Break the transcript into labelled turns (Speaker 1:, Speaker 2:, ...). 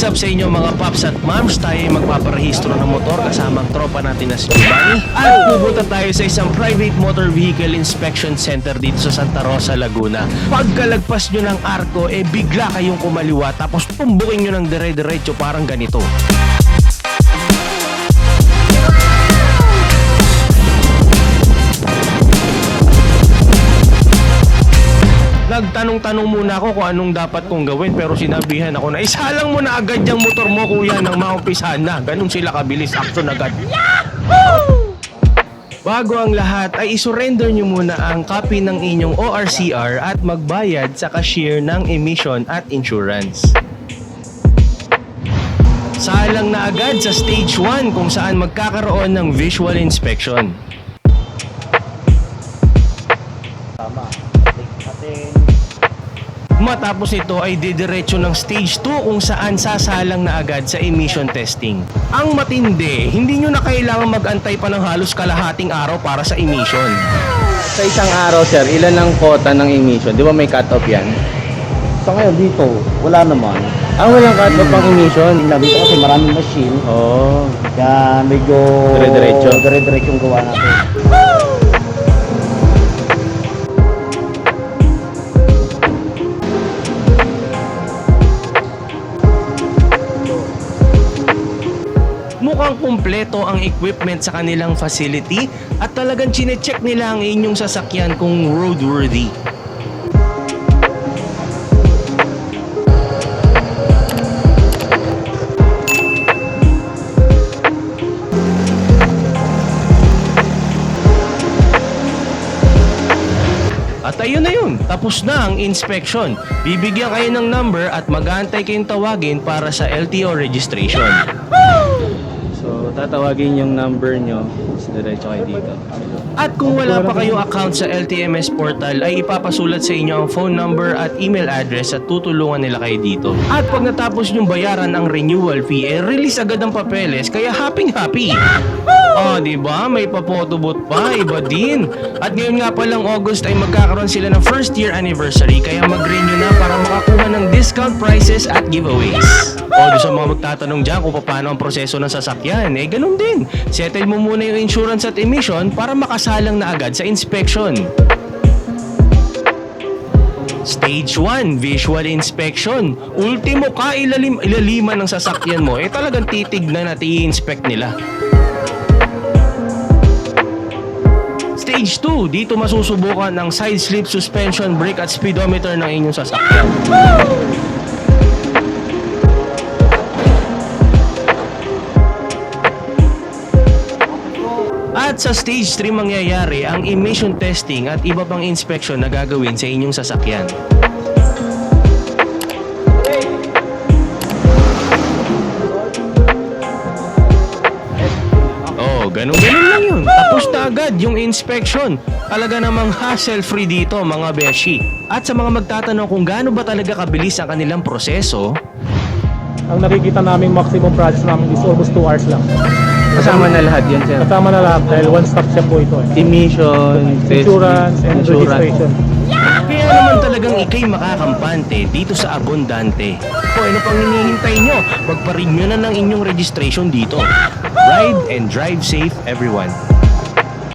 Speaker 1: up sa inyo mga paps at mams? Tayo ay magpaparehistro ng motor kasama ang tropa natin na si Giovanni. At pupunta tayo sa isang private motor vehicle inspection center dito sa Santa Rosa, Laguna. Pagkalagpas nyo ng arko, eh bigla kayong kumaliwa tapos tumbukin nyo ng dire-diretso parang ganito. Nagtanong-tanong muna ako kung anong dapat kong gawin pero sinabihan ako na isalang mo na agad yung motor mo kuya nang maumpisahan na. Ganun sila kabilis, action agad. Bago ang lahat ay isurrender nyo muna ang copy ng inyong ORCR at magbayad sa cashier ng emission at insurance. Salang na agad sa stage 1 kung saan magkakaroon ng visual inspection. Matapos ito ay didiretso ng stage 2 kung saan sasalang na agad sa emission testing. Ang matindi, hindi nyo na kailangan mag-antay pa ng halos kalahating araw para sa emission.
Speaker 2: Sa isang araw, sir, ilan ang quota ng emission? Di ba may cut-off yan?
Speaker 3: Sa ngayon dito, wala naman.
Speaker 2: Ah, walang cut-off ang emission.
Speaker 3: Dito kasi maraming machine.
Speaker 2: Oo. Oh.
Speaker 3: Kaya medyo...
Speaker 2: Dire-diretso.
Speaker 3: Dire-diretso yung gawa natin.
Speaker 1: Mukhang kumpleto ang equipment sa kanilang facility at talagang chinecheck nila ang inyong sasakyan kung roadworthy. At ayun na yun, tapos na ang inspection. Bibigyan kayo ng number at mag-aantay kayong tawagin para sa LTO registration.
Speaker 2: So, tatawagin yung number nyo. Tapos diretso kayo dito.
Speaker 1: At kung wala pa kayong account sa LTMS portal ay ipapasulat sa inyo ang phone number at email address at tutulungan nila kayo dito. At pag natapos nyong bayaran ang renewal fee, eh release agad ang papeles kaya happy happy. Oh, di ba? May pa-photobooth pa, iba din. At ngayon nga palang August ay magkakaroon sila ng first year anniversary kaya mag-renew na para makakuha ng discount prices at giveaways. O, doon sa mga magtatanong dyan kung paano ang proseso ng sasakyan, eh ganun din. Settle mo muna yung insurance at emission para makasalang na agad sa inspection. Stage 1, visual inspection. Ultimo ka ilalim, ilaliman ng sasakyan mo, eh talagang titignan at i-inspect nila. Stage 2, dito masusubukan ang side slip suspension brake at speedometer ng inyong sasakyan. At sa stage 3 mangyayari ang emission testing at iba pang inspection na gagawin sa inyong sasakyan. Oh, ganun-ganun lang yun. Tapos na agad yung inspection. Talaga namang hassle-free dito mga beshi. At sa mga magtatanong kung gaano ba talaga kabilis ang kanilang proseso,
Speaker 4: Ang nakikita namin maximum process namin is almost 2 hours lang.
Speaker 2: Kasama na lahat yan, sir.
Speaker 4: Kasama na lahat dahil one-stop shop po ito eh.
Speaker 2: Emission, test-
Speaker 4: Insurance and
Speaker 2: insurance.
Speaker 4: registration.
Speaker 1: Kaya naman talagang ikay makakampante dito sa Abundante. Kung ano pang hinihintay nyo, magpa-renew na ng inyong registration dito. Ride and drive safe everyone.